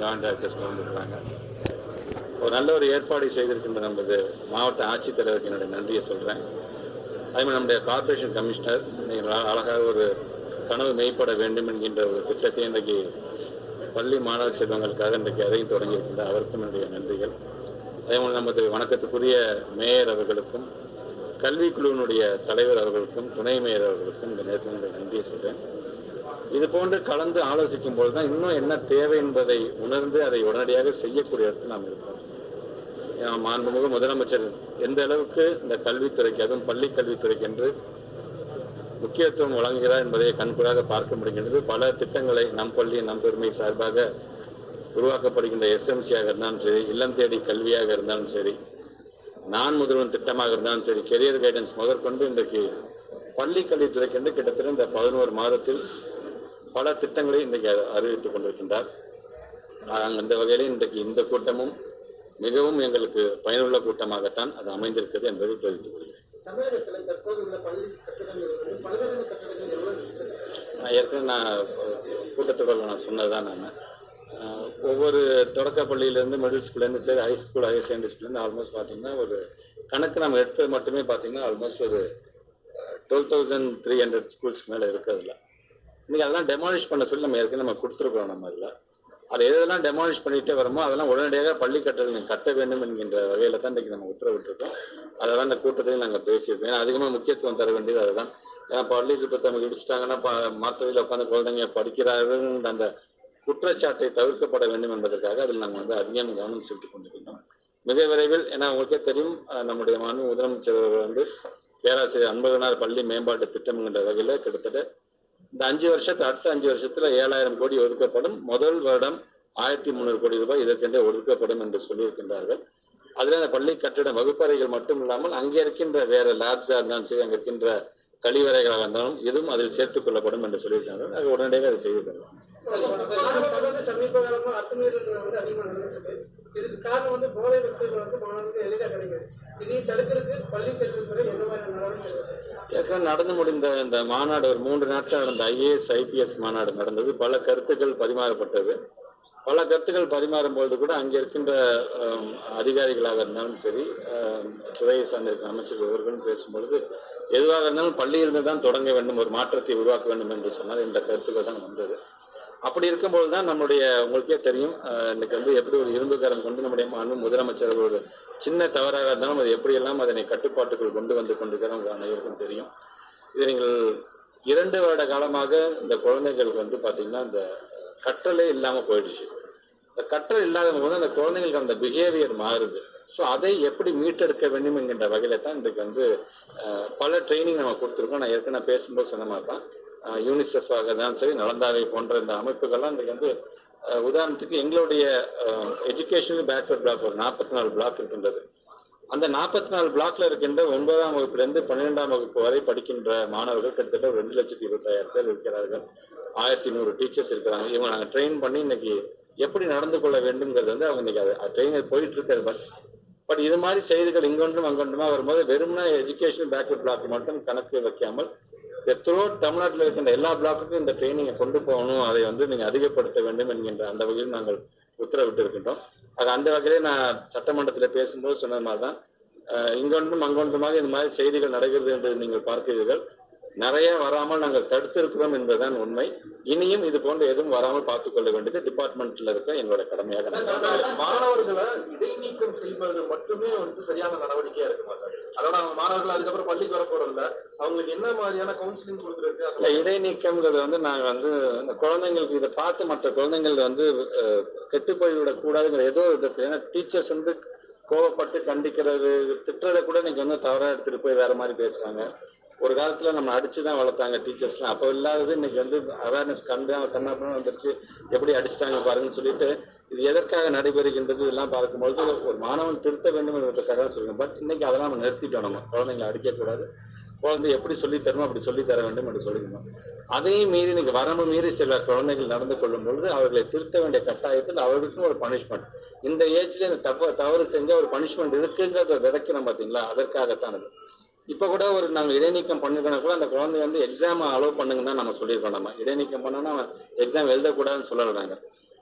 Joint actors கலந்துருக்காங்க. ஒரு நல்ல ஒரு ஏற்பாடு செய்திருக்கின்ற நமது மாவட்ட ஆட்சித்தலைவருக்கு என்னுடைய நன்றியை சொல்கிறேன் அதே மாதிரி நம்முடைய கார்ப்பரேஷன் கமிஷனர் நீங்கள் அழகாக ஒரு கனவு மெய்ப்பட வேண்டும் என்கின்ற ஒரு திட்டத்தை இன்றைக்கு பள்ளி மாணவ செல்வங்களுக்காக இன்றைக்கு அதையும் தொடங்கியிருக்கின்ற அவருக்கும் என்னுடைய நன்றிகள். அதே போல் நமது வணக்கத்துக்குரிய மேயர் அவர்களுக்கும் கல்விக்குழுவினுடைய தலைவர் அவர்களுக்கும் துணை மேயர் அவர்களுக்கும் இந்த நேரத்தில் என்னுடைய நன்றியை சொல்கிறேன் இது போன்று கலந்து ஆலோசிக்கும் போது தான் இன்னும் என்ன தேவை என்பதை உணர்ந்து அதை உடனடியாக செய்யக்கூடிய இடத்தில் நாம் இருக்கோம் ஏன்னா, மாண்புமிகு முதலமைச்சர் எந்த அளவுக்கு இந்த கல்வித்துறைக்கு அதுவும் பள்ளி கல்வித்துறைக்கு என்று முக்கியத்துவம் வழங்குகிறார் என்பதை கண்கூடாக பார்க்க முடிகின்றது. பல திட்டங்களை நம் பள்ளி நம் பெருமை சார்பாக உருவாக்கப்படுகின்ற எஸ்எம்சியாக இருந்தாலும் சரி இல்லம் தேடி கல்வியாக இருந்தாலும் சரி நான் முதல்வன் திட்டமாக இருந்தாலும் சரி கெரியர் கைடன்ஸ் முதற்கொண்டு இன்றைக்கு பள்ளி கல்வித்துறைக்கு என்று கிட்டத்தட்ட இந்த பதினோரு மாதத்தில் பல திட்டங்களை இன்றைக்கு அறிவித்துக் கொண்டிருக்கின்றார். அந்த வகையில் இன்றைக்கு இந்த கூட்டமும் மிகவும் எங்களுக்கு பயனுள்ள கூட்டமாகத்தான் அது அமைந்திருக்கிறது என்பதை தெரிவித்துக் கொள்கிறேன். நான் ஏற்கனவே நான் கூட்டத்தொடரில் நான் சொன்னதுதான் நான். ஒவ்வொரு தொடக்க பள்ளியிலேருந்து மிடில் ஸ்கூல்லேருந்து சரி ஹை ஸ்கூல் ஹையர் செகண்டரி ஸ்கூல்லேருந்து ஆல்மோஸ்ட் பார்த்தீங்கன்னா ஒரு கணக்கு நம்ம எடுத்தது மட்டுமே பார்த்தீங்கன்னா ஆல்மோஸ்ட் ஒரு டுவெல் தௌசண்ட் த்ரீ ஹண்ட்ரட் ஸ்கூல்ஸ்க்கு மேலே இருக்கிறதுல இன்னைக்கு அதெல்லாம் டெமாலிஷ் பண்ண சொல்லி நம்ம ஏற்கனவே நம்ம கொடுத்துருக்கோம் நம்ம இதில். அது எதெல்லாம் டெமாலிஷ் பண்ணிட்டே வருமோ அதெல்லாம் உடனடியாக பள்ளி கட்டடங்கள் கட்ட வேண்டும் என்கின்ற வகையில் தான் இன்றைக்கி நம்ம உத்தரவிட்டிருக்கோம். அதெல்லாம் இந்த கூட்டத்திலையும் நாங்கள் பேசியிருக்கோம். ஏன்னா அதிகமாக முக்கியத்துவம் தர வேண்டியது அதுதான். ஏன்னா பள்ளி கிட்டத்தை இடிச்சிட்டாங்கன்னா மாத்தவையில் உட்காந்து குழந்தைங்க படிக்கிறார்கள் அந்த குற்றச்சாட்டை தவிர்க்கப்பட வேண்டும் என்பதற்காக அதில் நாங்கள் வந்து அதிகம் கவனம் செலுத்திக் கொண்டிருக்கிறோம். மிக விரைவில் ஏன்னா உங்களுக்கே தெரியும் நம்முடைய மாநில முதலமைச்சர் வந்து பேராசிரியர் அன்பகனார் பள்ளி மேம்பாட்டு திட்டம் என்ற வகையில் கிட்டத்தட்ட இந்த அஞ்சு வருஷத்து அடுத்த அஞ்சு வருஷத்துல ஏழாயிரம் கோடி ஒதுக்கப்படும். முதல் வருடம் ஆயிரத்தி முந்நூறு கோடி ரூபாய் இதற்கென்றே ஒதுக்கப்படும் என்று சொல்லியிருக்கின்றார்கள். அதுல அந்த பள்ளி கட்டிட வகுப்பறைகள் மட்டும் இல்லாமல் அங்கே இருக்கின்ற வேற லேப்ஸா இருந்தாலும் சரி அங்கே இருக்கின்ற கழிவறைகளாக இருந்தாலும் இதுவும் அதில் சேர்த்துக் கொள்ளப்படும் என்று சொல்லியிருக்காங்க அது உடனடியாக அதை செய்து தருவோம் வந்து அதிகமாக இதுக்கு காரணம் வந்து போதை வந்து மாணவர்களுக்கு எளிதாக கிடைக்குது இதையும் தடுக்கிறதுக்கு பள்ளி கல்வித்துறை எந்த நடவடிக்கை ஏற்கனவே நடந்து முடிந்த இந்த மாநாடு ஒரு மூன்று நாட்கள் நடந்த ஐஏஎஸ் ஐபிஎஸ் மாநாடு நடந்தது. பல கருத்துக்கள் பரிமாறப்பட்டது. பல கருத்துக்கள் பரிமாறும் பொழுது கூட அங்கே இருக்கின்ற அதிகாரிகளாக இருந்தாலும் சரி துறையை சார்ந்திருக்கிற அமைச்சர் இவர்களும் பேசும்பொழுது எதுவாக இருந்தாலும் பள்ளியிலிருந்து தான் தொடங்க வேண்டும் ஒரு மாற்றத்தை உருவாக்க வேண்டும் என்று சொன்னால் இந்த கருத்துக்கள் தான் வந்தது. அப்படி இருக்கும்போது தான் நம்முடைய உங்களுக்கே தெரியும் இன்னைக்கு வந்து எப்படி ஒரு இரும்புக்காரன் கொண்டு நம்முடைய மாண்பு முதலமைச்சர் ஒரு சின்ன தவறாக இருந்தாலும் அது எப்படியெல்லாம் அதனை கட்டுப்பாட்டுக்குள் கொண்டு வந்து கொண்டிருக்கிறோம் உங்கள் அனைவருக்கும் தெரியும். இது நீங்கள் இரண்டு வருட காலமாக இந்த குழந்தைகளுக்கு வந்து பார்த்தீங்கன்னா இந்த கற்றலே இல்லாமல் போயிடுச்சு. இந்த கற்றல் இல்லாத போது அந்த குழந்தைங்களுக்கு அந்த பிஹேவியர் மாறுது. ஸோ அதை எப்படி மீட்டெடுக்க வேண்டும் என்கின்ற வகையில தான் இன்றைக்கு வந்து பல ட்ரைனிங் நம்ம கொடுத்துருக்கோம். நான் ஏற்கனவே பேசும்போது சொன்ன மாதிரி தான். யூனிசெஃபாக தான் சரி நலந்தாவை போன்ற இந்த அமைப்புகள்லாம் இன்றைக்கு வந்து உதாரணத்துக்கு எங்களுடைய எஜுகேஷனல் பேக்வர்ட் பிளாக் ஒரு நாற்பத்தி நாலு பிளாக் இருக்கின்றது. அந்த நாற்பத்தி நாலு பிளாக்ல இருக்கின்ற ஒன்பதாம் வகுப்பிலிருந்து பன்னிரெண்டாம் வகுப்பு வரை படிக்கின்ற மாணவர்கள் கிட்டத்தட்ட ரெண்டு லட்சத்தி இருபத்தாயிரம் பேர் இருக்கிறார்கள். ஆயிரத்தி நூறு டீச்சர்ஸ் இருக்கிறாங்க. இவங்க நாங்கள் ட்ரெயின் பண்ணி இன்னைக்கு எப்படி நடந்து கொள்ள வேண்டும்ங்கிறது வந்து அவங்க இன்னைக்கு அது ட்ரெயின் போயிட்டு இருக்காது பட் பட் இது மாதிரி செய்திகள் இங்கொன்றும் அங்கொன்றுமா வரும்போது வெறும்னா எஜுகேஷன் பேக்வர்ட் பிளாக் மட்டும் கணக்கு வைக்காமல் த்ரூஅவுட் தமிழ்நாட்டில் இருக்கின்ற எல்லா பிளாக்குக்கும் இந்த ட்ரைனிங்கை கொண்டு போகணும் அதை வந்து நீங்கள் அதிகப்படுத்த வேண்டும் என்கின்ற அந்த வகையில் நாங்கள் உத்தரவிட்டு இருக்கின்றோம் அது அந்த வகையிலே நான் சட்டமன்றத்தில் பேசும்போது சொன்னது மாதிரி தான் இங்கொன்றும் அங்கொன்றுமாக இந்த மாதிரி செய்திகள் நடக்கிறது என்று நீங்கள் பார்க்கிறீர்கள் நிறைய வராமல் நாங்கள் தடுத்திருக்கிறோம் என்பதுதான் உண்மை. இனியும் இது போன்ற எதுவும் வராமல் பார்த்துக் கொள்ள வேண்டியது டிபார்ட்மெண்ட்ல இருக்க எங்களோட கடமையாக. மாணவர்களை இடைநீக்கம் செய்வது மட்டுமே வந்து சரியான நடவடிக்கையா இருக்க மாட்டாங்க. அதோட அவங்க மாணவர்கள் அதுக்கப்புறம் பள்ளிக்கு வர போறதில்ல. அவங்களுக்கு என்ன மாதிரியான கவுன்சிலிங் கொடுக்குறது இல்ல இடைநீக்கம்ங்கிறது வந்து நாங்க வந்து இந்த குழந்தைங்களுக்கு இதை பார்த்து மற்ற குழந்தைங்கள் வந்து அஹ், கெட்டு போய்விடக் கூடாதுங்கிற ஏதோ விதத்துல. ஏன்னா டீச்சர்ஸ் வந்து கோவப்பட்டு கண்டிக்கிறது திட்டுறதை கூட இன்னைக்கு வந்து தவறாக எடுத்துகிட்டு போய் வேற மாதிரி பேசுகிறாங்க ஒரு காலத்தில் நம்ம அடிச்சுதான் வளர்த்தாங்க டீச்சர்ஸ்லாம் அப்போ இல்லாதது இன்னைக்கு வந்து அவேர்னஸ் கண்டு கண்ணாப்பணம் வந்துருச்சு. எப்படி அடிச்சிட்டாங்க பாருங்கன்னு சொல்லிட்டு இது எதற்காக நடைபெறுகின்றது இதெல்லாம் பார்க்கும்பொழுது ஒரு மாணவன் திருத்த வேண்டும் என்பதற்காக தான் சொல்லுங்க பட் இன்னைக்கு அதெல்லாம் நம்ம நிறுத்திட்டோம் நம்ம. குழந்தைங்களை அடிக்கக்கூடாது. குழந்தை எப்படி சொல்லி தரணும் அப்படி சொல்லி தர வேண்டும் என்று சொல்லிக்கணும் அதையும் மீறி இன்னைக்கு வரம்பு மீறி சில குழந்தைகள் நடந்து கொள்ளும் பொழுது அவர்களை திருத்த வேண்டிய கட்டாயத்தில் அவர்களுக்கும் ஒரு பனிஷ்மெண்ட் இந்த ஏஜ்ல இந்த தப்பு தவறு செஞ்ச ஒரு பனிஷ்மெண்ட் இருக்குங்கிறத விதைக்கணும் பாத்தீங்களா அதற்காகத்தான் அது. இப்ப கூட ஒரு நாங்க இடைநீக்கம் பண்ணிருக்கோம் கூட அந்த குழந்தை வந்து எக்ஸாம் அலோவ் பண்ணுங்கன்னு தான் நம்ம சொல்லியிருக்கோம் நம்ம. இடைநீக்கம் பண்ணோம்னா எக்ஸாம் எழுதக்கூடாதுன்னு சொல்லலாங்க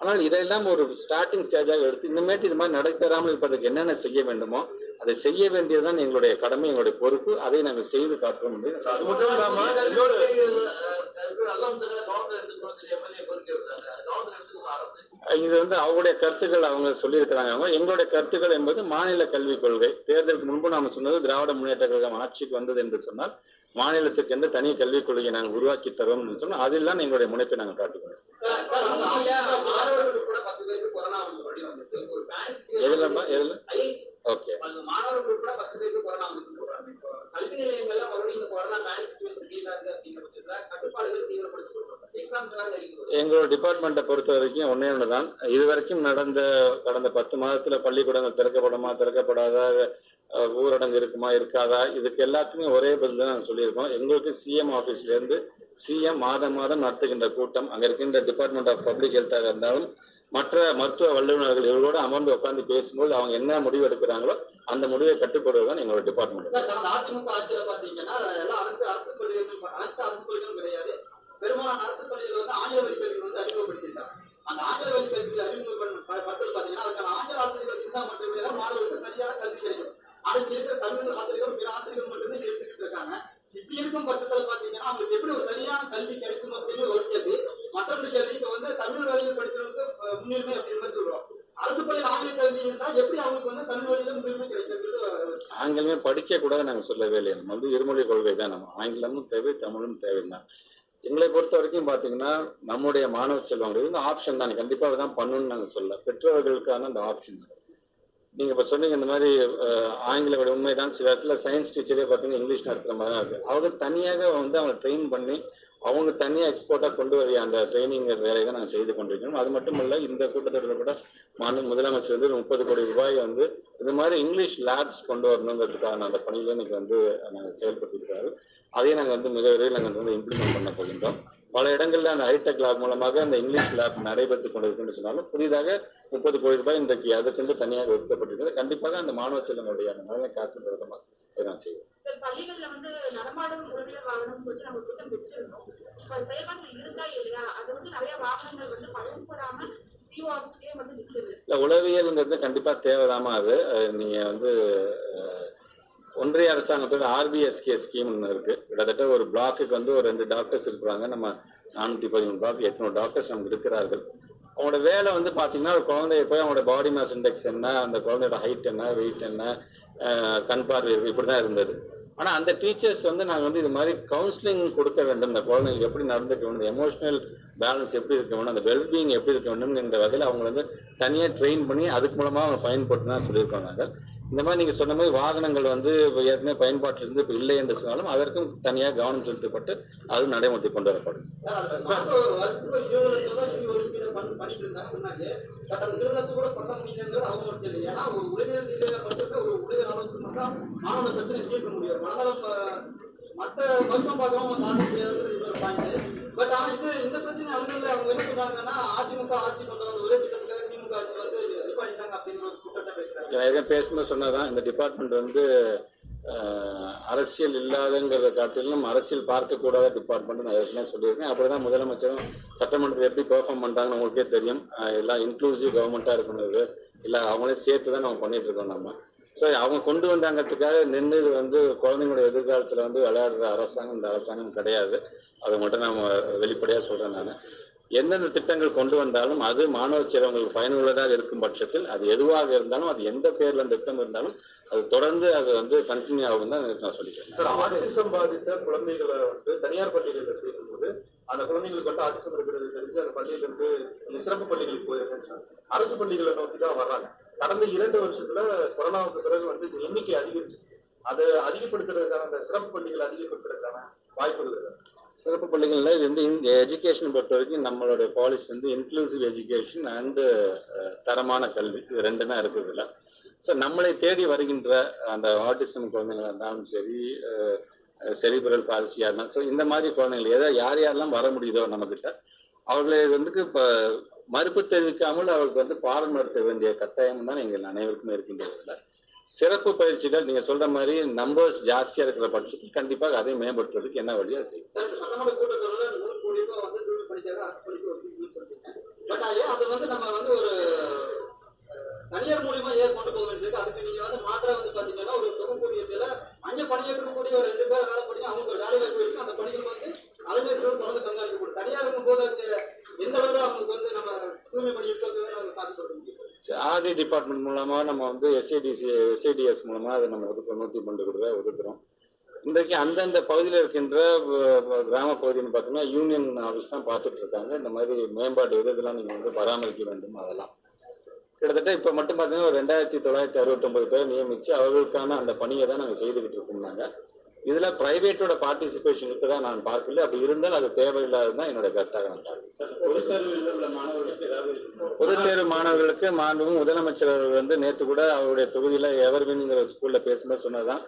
ஆனால் இதெல்லாம் ஒரு ஸ்டார்டிங் ஸ்டேஜாக எடுத்து இனிமேட்டு இது மாதிரி நடைபெறாமல் இருப்பதற்கு என்னென்ன செய்ய வேண்டுமோ அதை செய்ய வேண்டியதுதான் எங்களுடைய கடமை எங்களுடைய பொறுப்பு. அதை நாங்கள் செய்து அது மட்டும் இல்லாம இது வந்து அவங்களுடைய கருத்துக்கள் அவங்க சொல்லியிருக்கிறாங்க. அவங்க எங்களுடைய கருத்துக்கள் என்பது மாநில கல்விக் கொள்கை. தேர்தலுக்கு முன்பு நாம சொன்னது திராவிட முன்னேற்ற கழகம் ஆட்சிக்கு வந்தது என்று சொன்னால் மாநிலத்துக்கு என்று தனி கல்விக் கொள்கையை நாங்கள் உருவாக்கி தருவோம் என்று சொன்னால் அதில் தான் எங்களுடைய முனைப்பை நாங்கள் காட்டுகிறோம். எதுலம்மா எதுல? ஓகே மாணவர்கள் கூட பத்து பேருக்கு கொரோனா வந்து சொல்றாங்க இப்போ கல்வி நிலையங்கள்ல மறுபடியும் இந்த கொரோனா பேங்க் சிச்சுவேஷன் கீழே இருக்கு அப்படிங்கிற பட்சத்துல கட்டுப்பாடுகள் தீவிரப்படுத்தப்படுறாங்க எக்ஸாம்ஸ் எல்லாம் நெருங்குது எங்களோட டிபார்ட்மெண்ட்டை பொறுத்த வரைக்கும் ஒன்னே ஒன்று தான் இதுவரைக்கும் நடந்த கடந்த பத்து மாதத்துல பள்ளிக்கூடங்கள் திறக்கப்படுமா திறக்கப்படாதா ஊரடங்கு இருக்குமா இருக்காதா இதுக்கு எல்லாத்துக்குமே ஒரே பதில் தான் நாங்கள் சொல்லியிருக்கோம். எங்களுக்கு சிஎம் ஆஃபீஸ்ல இருந்து சிஎம் மாதம் மாதம் நடத்துகின்ற கூட்டம் அங்க இருக்கின்ற டிபார்ட்மெண்ட் ஆஃப் பப்ளிக் ஹெல்த்தாக இருந்தாலும் மற்ற மருத்துவ வல்லுநர்கள் இவர்களோட அமர்ந்து உட்கார்ந்து பேசும்போது அவங்க என்ன முடிவு எடுக்கிறாங்களோ அந்த முடிவை கட்டுப்படுவது தான் எங்களோட டிபார்ட்மெண்ட் சார் அதிமுக ஆட்சியில பாத்தீங்கன்னா எல்லாம் அனைத்து அரசு பள்ளிகளும் அனைத்து அரசு பள்ளிகளும் கிடையாது. பெரும்பாலான அரசு பள்ளிகள் வந்து ஆங்கில வழி கல்வி வந்து அறிமுகப்படுத்தியிருக்காங்க அந்த ஆங்கில வழி கல்வி அறிமுகப்படுத்தல் பாத்தீங்கன்னா அதுக்கான ஆங்கில ஆசிரியர்கள் இருந்தால் மட்டுமே தான் மாணவர்களுக்கு சரியான கல்வி கிடைக்கும். அதுக்கு இருக்கிற தமிழ் ஆசிரியர்கள் பிற ஆசிரியர்கள் மட்டுமே எடுத்துக்கிட்டு இருக்காங்க. இப்படி இருக்கும் பட்சத்துல பாத்தீங்கன்னா அவங்களுக்கு எப்படி ஒரு சரியான கல்வி கிடைக்கும் அப்படின்னு ஒரு கேள்வி மற்றொரு கேள்வி இப்ப வந்து தமிழ் வழியில் படிச்சவங்களுக்கு அஹ், முன்னுரிமை அப்படின்னு மாதிரி சொல்றோம் அரசு பள்ளியில் ஆங்கில கல்வி இருந்தா எப்படி அவங்களுக்கு வந்து தமிழ் வழியில முன்னுரிமை கிடைக்கிறது எதுவுமே படிக்க கூடாது நாங்க சொல்லவே இல்லை நம்ம வந்து இருமொழி கொள்கை தான் நம்ம. ஆங்கிலமும் தேவை தமிழும் தேவைதான். எங்களை பொறுத்த வரைக்கும் பாத்தீங்கன்னா நம்முடைய மாணவ செல்வங்கள் இது ஆப்ஷன் தான். கண்டிப்பா தான் பண்ணணும்னு நாங்க சொல்ல பெற்றோர்களுக்கான அந்த ஆப்ஷன்ஸ் நீங்க இப்ப சொன்னீங்க இந்த மாதிரி அஹ், ஆங்கில உண்மைதான். சில இடத்துல சயின்ஸ் டீச்சரே பாத்தீங்கன்னா இங்கிலீஷ் நடத்துற மாதிரி தான் இருக்கு. அவங்க தனியாக வந்து அவங்க ட்ரெயின் பண்ணி அவங்க தனியாக எக்ஸ்போர்ட்டாக கொண்டு வர அந்த ட்ரைனிங் வேலையை தான் நாங்கள் செய்து கொண்டிருக்கிறோம். அது மட்டும் இல்லை இந்த கூட்டத்தொடரில் கூட மாநில முதலமைச்சர் வந்து முப்பது கோடி ரூபாய் வந்து இந்த மாதிரி இங்கிலீஷ் லேப்ஸ் கொண்டு வரணுங்கிறதுக்கான அந்த பணியில இன்னைக்கு வந்து நாங்கள் செயல்பட்டிருக்கிறாரு அதையும் நாங்கள் வந்து மிக விரைவில் நாங்கள் வந்து இம்ப்ளிமெண்ட் பண்ண போகின்றோம். பல இடங்களில் அந்த ஹைடெக் லேப் மூலமாக அந்த இங்கிலீஷ் லேப் நடைபெற்றுக் கொண்டிருக்குன்னு சொன்னாலும் புதிதாக முப்பது கோடி ரூபாய் இன்றைக்கு அதுக்கு தனியாக ஒதுக்கப்பட்டிருக்கிறது. கண்டிப்பாக அந்த மாணவ செல்வங்களுடைய நலனை காக்கின்ற விதமாக செய்வேன் சார், பள்ளிகள்ல வந்து நடமாடும் உறவினர் வாகனம் சொல்லி நம்ம திட்டம் வச்சிருந்தோம் இப்ப அது செயல்பாட்டில் இருக்கா இல்லையா? அது வந்து நிறைய வாகனங்கள் வந்து பயன்படாம சிஓ ஆஃபீஸ்லயே வந்து நிக்குது. இல்ல உளவியல்ங்கிறது கண்டிப்பா தேவைதாமா அது. நீங்க வந்து ஒன்றிய அரசாங்கத்தோட ஆர்பிஎஸ்கே ஸ்கீம் ஒன்று இருக்கு. கிட்டத்தட்ட ஒரு பிளாக்குக்கு வந்து ஒரு ரெண்டு டாக்டர்ஸ் இருக்கிறாங்க. நம்ம நானூத்தி பதிமூணு பிளாக் எட்நூறு டாக்டர்ஸ் நமக்கு இருக்கிறார்கள். அவங்களோட வேலை வந்து பாத்தீங்கன்னா ஒரு குழந்தைய போய் அவங்களோட பாடி மாஸ் இண்டெக்ஸ் என்ன அந்த குழந்தையோட ஹைட் என்ன வெயிட் என்ன கண் பார்வை இருக்கு இப்படிதான் இருந்தது. ஆனா அந்த டீச்சர்ஸ் வந்து நாங்கள் வந்து இது மாதிரி கவுன்சிலிங் கொடுக்க வேண்டும். இந்த குழந்தைங்களுக்கு எப்படி நடந்துக்க வேண்டும் எமோஷனல் பேலன்ஸ் எப்படி இருக்க வேண்டும் அந்த வெல்பீயிங் எப்படி இருக்க வேண்டும் என்ற வகையில் அவங்க வந்து தனியாக ட்ரெயின் பண்ணி அதுக்கு மூலமா அவங்க பயன்படுத்தினா சொல்லியிருக்கோம் நாங்கள். இந்த மாதிரி நீங்க சொன்ன மாதிரி வாகனங்கள் வந்து ஏற்கனவே பயன்பாட்டில் இருந்து இப்போ இல்லை என்று சொன்னாலும் அதற்கும் தனியாக கவனம் செலுத்தப்பட்டு அது நடைமுறை கொண்டு வரப்படும். வருஷத்துக்கு பட் அந்த இருபது கூட பண்ண முடியுங்கிறது அவங்க மட்டும் இல்லை ஏன்னா ஒரு உளவியல் ரீதியாக ஒரு உளவியல் ஆலோசனை மட்டும் மாணவ பிரச்சனை தீர்க்க முடியும் மனநலம் அஹ், மருத்துவம் பார்க்கவும் சாதிக்க முடியாதுன்றது இன்னொரு பாயிண்ட் பட் ஆனால் இது இந்த பிரச்சனை அவங்க அவங்க என்ன சொல்றாங்கன்னா அதிமுக ஆட்சி கொண்டு ஒரே திட்டத்துக்காக திமுக ஆட்சி வந்து நிப்பாட்டிட்டாங்க அப்படிங்கிற ஒரு குற்றத்தை பேசுறாங்க நான் பேசும்போது சொன்னதான் இந்த டிபார்ட்மெண்ட் வந்து அரசியல் இல்லாதங்கிறத காட்டிலும் அரசியல் பார்க்கக்கூடாத டிபார்ட்மெண்ட் நான் ஏற்கனவே சொல்லியிருக்கேன். அப்படி தான் முதலமைச்சரும் சட்டமன்றத்தில் எப்படி பெர்ஃபார்ம் பண்ணுறாங்கன்னு உங்களுக்கே தெரியும். எல்லாம் இன்க்ளூசிவ் கவர்மெண்ட்டாக இருக்கணும் இல்லை அவங்களே சேர்த்து தான் நம்ம பண்ணிட்டு இருக்கோம் நம்ம ஸோ அவங்க கொண்டு வந்தாங்கிறதுக்காக நின்று இது வந்து குழந்தைங்களோட எதிர்காலத்தில் வந்து விளையாடுற அரசாங்கம் இந்த அரசாங்கம் கிடையாது. அதை மட்டும் நான் வெளிப்படையாக சொல்கிறேன் நான். எந்தெந்த திட்டங்கள் கொண்டு வந்தாலும் அது மாணவ சிறவங்களுக்கு பயனுள்ளதாக இருக்கும் பட்சத்தில் அது எதுவாக இருந்தாலும் அது எந்த பேர்ல அந்த திட்டம் இருந்தாலும் அது தொடர்ந்து அது வந்து கண்டினியூ ஆகும் தான் நான் சொல்லிக்கிறேன். சார் ஆட்டிசம் பாதித்த குழந்தைகளை வந்து தனியார் பள்ளிகளில் சேர்க்கும்போது அந்த குழந்தைங்களுக்கு வந்து ஆட்டிசம் இருக்கிறது தெரிஞ்சு அந்த பள்ளியிலிருந்து இந்த சிறப்பு பள்ளிகளுக்கு போயிருக்கேன் அரசு பள்ளிகளை நோக்கி தான் வர்றாங்க கடந்த இரண்டு வருஷத்துல கொரோனாவுக்கு பிறகு வந்து எண்ணிக்கை அதிகரிச்சு அதை அதிகப்படுத்துறதுக்கான அந்த சிறப்பு பள்ளிகளை அதிகப்படுத்துறதுக்கான வாய்ப்புகள் இருக்கு. சிறப்பு பள்ளிகளில் இது வந்து எஜுகேஷன் பொறுத்த வரைக்கும் நம்மளுடைய பாலிசி வந்து இன்க்ளூசிவ் எஜுகேஷன் அண்டு தரமான கல்வி. இது ரெண்டுமே இருக்குதுல்ல ஸோ நம்மளை தேடி வருகின்ற அந்த ஆட்டிசம் குழந்தைங்களாக இருந்தாலும் சரி செரிபிரல் பாலிசியாக இருந்தாலும் ஸோ இந்த மாதிரி குழந்தைகள் எதை யார் யாரெல்லாம் வர முடியுதோ நம்மக்கிட்ட அவர்களை வந்து இப்போ மறுப்பு தெரிவிக்காமல் அவருக்கு வந்து பாடம் நடத்த வேண்டிய கட்டாயம் தான் எங்கள் அனைவருக்குமே இருக்கின்றதில்லை சிறப்பு பயிற்சிகள் நீங்க சொல்ற மாதிரி நம்பர்ஸ் ஜாஸ்தியா இருக்கிற பட்சத்தில் கண்டிப்பாக அதை மேம்படுத்துறதுக்கு என்ன வழியா செய்யும் சார், இந்த வந்து தூய்மை அது வந்து நம்ம வந்து ஒரு தனியார் மூலியமா ஏன் கொண்டு போக வேண்டியது அதுக்கு நீங்க வந்து மாற்ற வந்து பாத்தீங்கன்னா ஒரு தொகுப்பூதியத்துல அங்க பணியாற்றக்கூடிய ஒரு ரெண்டு பேர் வேலை பண்ணி அவங்களுக்கு வேலை வாய்ப்பு இருக்கு. அந்த பணிகள் வந்து அலுவலகத்தோடு தொடர்ந்து கண்காணிக்கப்படும் தனியார் இருக்கும்போது அது எந்த அளவுக்கு அவங்களுக்கு வந்து நம்ம தூய்மை பணி இருக்கிறது நம்ம காத்துக்கொள்ள முடியும் ஆர்டி டிபார்ட்மெண்ட் மூலமாக நம்ம வந்து எஸ்ஐடிசி எஸ்ஐடிஎஸ் மூலமாக அதை நம்ம ஒதுக்க நூற்றி பன்னெண்டு கூட ஒதுக்குறோம். இன்றைக்கு அந்தந்த பகுதியில் இருக்கின்ற கிராம பகுதின்னு பார்த்தோம்னா யூனியன் ஆஃபீஸ் தான் பார்த்துட்டு இருக்காங்க. இந்த மாதிரி மேம்பாடு இது இதெல்லாம் நீங்கள் வந்து பராமரிக்க வேண்டும் அதெல்லாம். கிட்டத்தட்ட இப்போ மட்டும் பார்த்தீங்கன்னா ஒரு ரெண்டாயிரத்தி தொள்ளாயிரத்தி அறுபத்தொம்பது பேர் நியமித்து அவர்களுக்கான அந்த பணியை தான் நாங்கள் செய்துக்கிட்டு இருக்கோம்னாங்க இதில் பிரைவேட்டோட பார்ட்டிசிபேஷன் தான் நான் பார்க்கல. அப்படி இருந்தால் அது தேவையில்லாதது தான் என்னோட கருத்தாக நான் பார்க்கிறேன். பொதுத்தேர்வு மாணவர்களுக்கு மாண்பும் முதலமைச்சர் அவர்கள் வந்து நேற்று கூட அவருடைய தொகுதியில எவர்வின்ங்கிற ஸ்கூல்ல பேசும்போது சொன்னதான்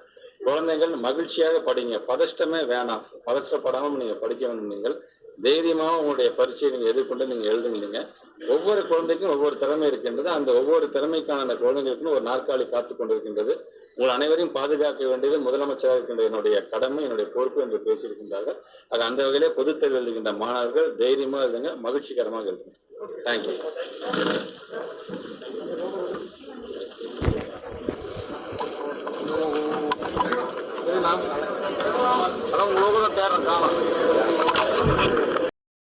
குழந்தைகள் மகிழ்ச்சியாக படிங்க. பதஷ்டமே வேணாம். பதஷ்டப்படாமல் நீங்க படிக்க வேண்டும் நீங்கள். தைரியமாக உங்களுடைய பரீட்சையை நீங்க எதிர்கொண்டு நீங்க எழுதுங்க ஒவ்வொரு குழந்தைக்கும் ஒவ்வொரு திறமை இருக்கின்றது. அந்த ஒவ்வொரு திறமைக்கான அந்த குழந்தைகளுக்குன்னு ஒரு நாற்காலி காத்து கொண்டிருக்கின்றது உங்கள் அனைவரையும் பாதுகாக்க வேண்டியது முதலமைச்சராக இருக்கின்ற என்னுடைய கடமை என்னுடைய பொறுப்பு என்று பேசியிருக்கின்றார்கள். அது அந்த வகையிலே பொதுத் தேர்வு எழுதுகின்ற மாணவர்கள் தைரியமாக எழுதுங்க மகிழ்ச்சிகரமாக எழுதுங்க தேங்க்யூ அதான் உங்க தேடுறேன் காணும்